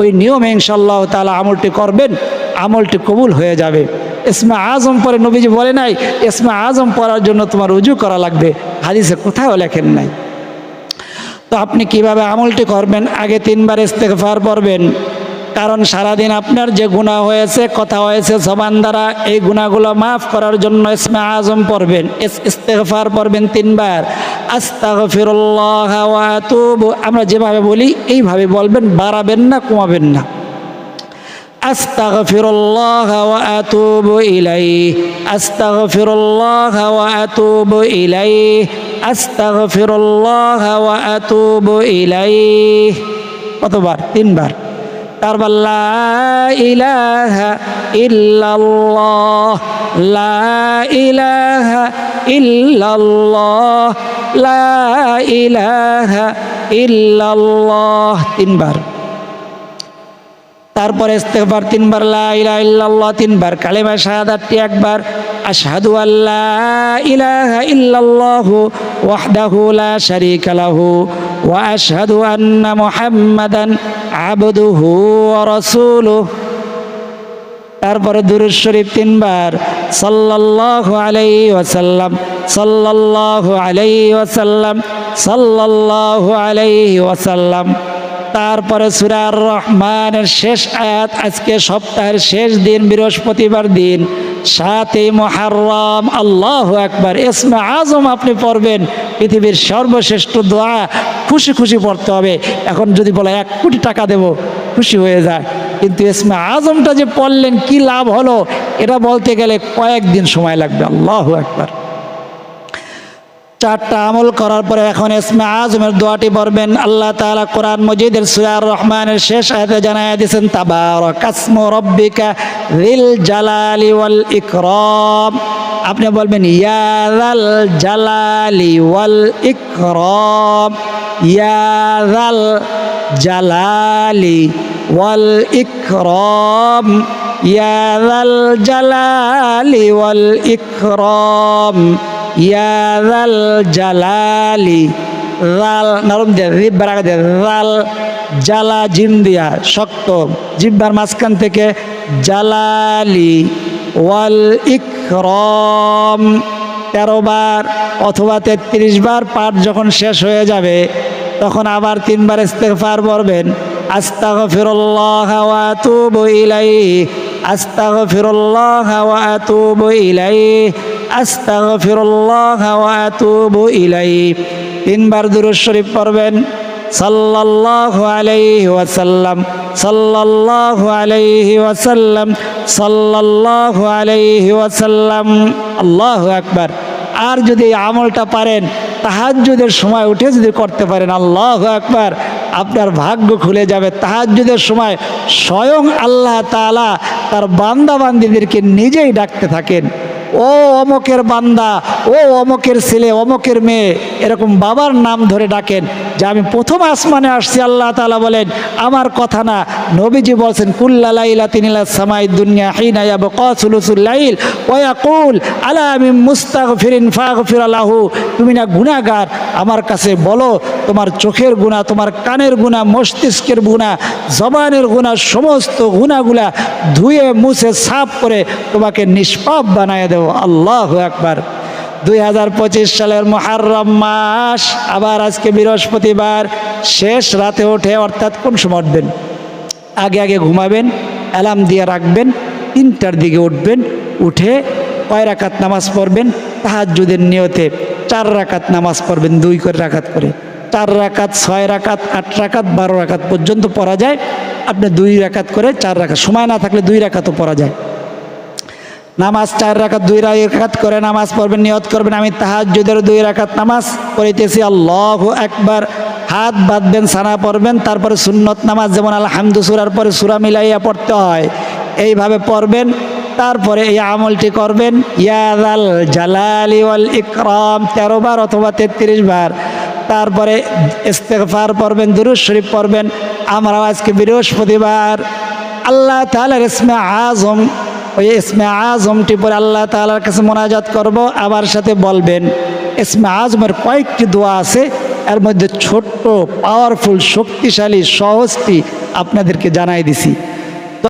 ওই নিয়মে ইনশাল্লাহ তালা আমলটি করবেন, আমলটি কবুল হয়ে যাবে। ইসমা আজম পরে নবীজি বলে নাই, ইসমা আজম পড়ার জন্য তোমার উজু করা লাগবে। হাদিসে কোথাও লেখেন নাই। তো আপনি কীভাবে আমলটি করবেন? আগে তিনবার ইস্তেকফার পড়বেন। কারণ সারাদিন আপনার যে গুণা হয়েছে কথা হয়েছে জবান দ্বারা এই গুণাগুলো মাফ করার জন্য ইসমে আজম পড়বেন ইস- ইস্তেগফার পড়বেন তিনবার আস্তাগফিরুল্লাহ ওয়া আতুবু আমরা যেভাবে বলি এইভাবে বলবেন বাড়াবেন না কমাবেন না أستغفر الله وأتوب إليه أستغفر الله وأتوب إليه أستغفر الله وأتوب إليه কতবার তিনবার তারপর লা ইলাহা ইল্লাল্লাহ লা ইলাহা ইল্লাল্লাহ লা ইলাহা ইল্লাল্লাহ তিনবার তারপরে ইস্তেগফার তিনবার, লা ইল্লাল্লাহ তিনবার, কালেমা শাহাদাতটি একবার, আশহাদু আল্লা ইলাহা ইল্লাল্লাহু ওয়াহদাহু লা শারীকা লাহু ওয়া আশহাদু আন্না মুহাম্মাদান আবদুহু ওয়া রাসূলুহু। তারপরে দুরুদ শরীফ তিনবার, সাল্লাল্লাহু আলাইহি ওয়াসাল্লাম, সাল্লাল্লাহু আলাইহি ওয়াসাল্লাম, সাল্লাল্লাহু আলাইহি ওয়াসাল্লাম। তারপরে সুরার রহমানের শেষ আয়াত আজকে সপ্তাহের শেষ দিন, বৃহস্পতিবার দিন। সাতই মহারম আল্লাহ একবার এসমে আজম আপনি পড়বেন, পৃথিবীর সর্বশ্রেষ্ঠ দোয়া, খুশি খুশি পড়তে হবে। এখন যদি বলে এক কোটি টাকা দেব, খুশি হয়ে যায়। কিন্তু এসমে আজমটা যে পড়লেন, কি লাভ হলো? এটা বলতে গেলে কয়েকদিন সময় লাগবে, আল্লাহ একবার চারটা আমল করার পরে এখন ইসমে আজমের দোয়াটি পড়বেন। আল্লাহ তাআলা কোরআন মজিদের সুয়ার রহমানের শেষ আয়াতে জানায় দিয়েছেন, তাবারক আসমু রব্বিকা যিল জালালি ওয়াল ইকরাম। আপনি বলবেন, ইয়া যাল জালালি ওয়াল ইকরাম। ইয়া যাল জালালি ওয়াল ইকরাম। ইয়া যাল জালালি ওয়াল ইকরাম। ইয়া যাল জালালি রাল নরম দিয়ে রিব বাড়া দিয়ে রাল জালা জিম দিয়া, শক্ত। জিব্বার মাঝখান থেকে জালালি, ওয়াল ইকরম, তেরো বার অথবা তেত্রিশ বার পাঠ যখন শেষ হয়ে যাবে, তখন আবার তিনবার ইস্তেগফার পড়বেন। আস্তাগফিরুল্লাহ ওয়া আতুবু ইলাইহি, আস্তাগফিরুল্লাহ ওয়া আতুবু ইলাইহি। আস্তাগফিরুল্লাহ ওয়া আতুবু ইলাইহি। তিনবার দুরূদ শরীফ পড়বেন। সাল্লাল্লাহু আলাইহি ওয়াসাল্লাম, সাল্লাল্লাহু আলাইহি ওয়াসাল্লাম, সাল্লাল্লাহু আলাইহি ওয়াসাল্লাম। আল্লাহু আকবার। আর যদি আমলটা পারেন, তাহাজ্জুদের সময় উঠে যদি করতে পারেন, আল্লাহ আকবার, আপনার ভাগ্য খুলে যাবে। তাহাজ্জুদের সময় স্বয়ং আল্লাহ তাআলা তার বান্দা বান্দিদেরকে নিজেই ডাকতে থাকেন। ও অমকের বান্দা ও অমকের ছেলে, অমকের মেয়ে, এরকম বাবার নাম ধরে ডাকেন যে আমি প্রথম আসমানে আসছি, আল্লাহ তাআলা বলেন, আমার কথা না। নবীজি বলছেন, কুল্লা লাইলা তিনিলা সামাই দুনিয়া হিনা ইয়াবকা সুলুসুল লাইল, ওয়া ইয়াকুল, আলা আমি মুস্তাক মুস্তাগফিরিন ফাগফির লাহু। তুমি না গুনাহগার? আমার কাছে বলো, তোমার চোখের গুণা তোমার কানের গুণা মস্তিষ্কের গুণা জবানের গুণা সমস্ত গুণাগুলা ধুয়ে, মুছে, সাফ করে তোমাকে নিষ্পাপ বানায় দেব। আল্লাহ একবার দুই হাজার পঁচিশ সালের মহারম মাস, আবার আজকে বৃহস্পতিবার, শেষ রাতে ওঠে অর্থাৎ কোন সময় উঠবেন? আগে আগে ঘুমাবেন, অ্যালার্ম দিয়ে রাখবেন, তিনটার দিকে উঠবেন, উঠে কয় রাকাত নামাজ পড়বেন? তাহাজ্জুদের নিয়তে চার রাকাত নামাজ পড়বেন, দুই করে রাকাত করে। চার রাকাত, ছয় রাকাত, আট রাকাত, বারো রাকাত পর্যন্ত পড়া যায়। আপনি দুই রাকাত করে চার রাকাত, সময় না থাকলে দুই রাকাতও পড়া যায়। নামাজ চার রাকাত, দুই রাকাত করে নামাজ পড়বেন, নিয়ত করবেন। আমি তাহাজ্জুদের দুই রাকাত নামাজ পড়িতেছি। আল্লাহ একবার হাত বাঁধবেন সানা পড়বেন তারপরে সুন্নত নামাজ যেমন আলহামদু সুরার পরে সুরা মিলাইয়া পড়তে হয়, এইভাবে পড়বেন। তারপরে এই আমলটি করবেন। ইয়াদাল জালালি ওয়াল ইকরাম, তেরো বার অথবা তেত্রিশ বার। তারপরে ইস্তেগফার পড়বেন, দুরুদ শরীফ পড়বেন। আমরাও আজকে বৃহস্পতিবার। আল্লাহ তাআলার ইসমে আজম ওই ইসমে আজমটি পরে আল্লাহ তালার কাছে মোনাজাত করব, আবার সাথে বলবেন, ইসমে আজমের কয়েকটি দোয়া আছে, এর মধ্যে ছোট্ট পাওয়ারফুল শক্তিশালী, সহজটি আপনাদেরকে জানাই দিছি।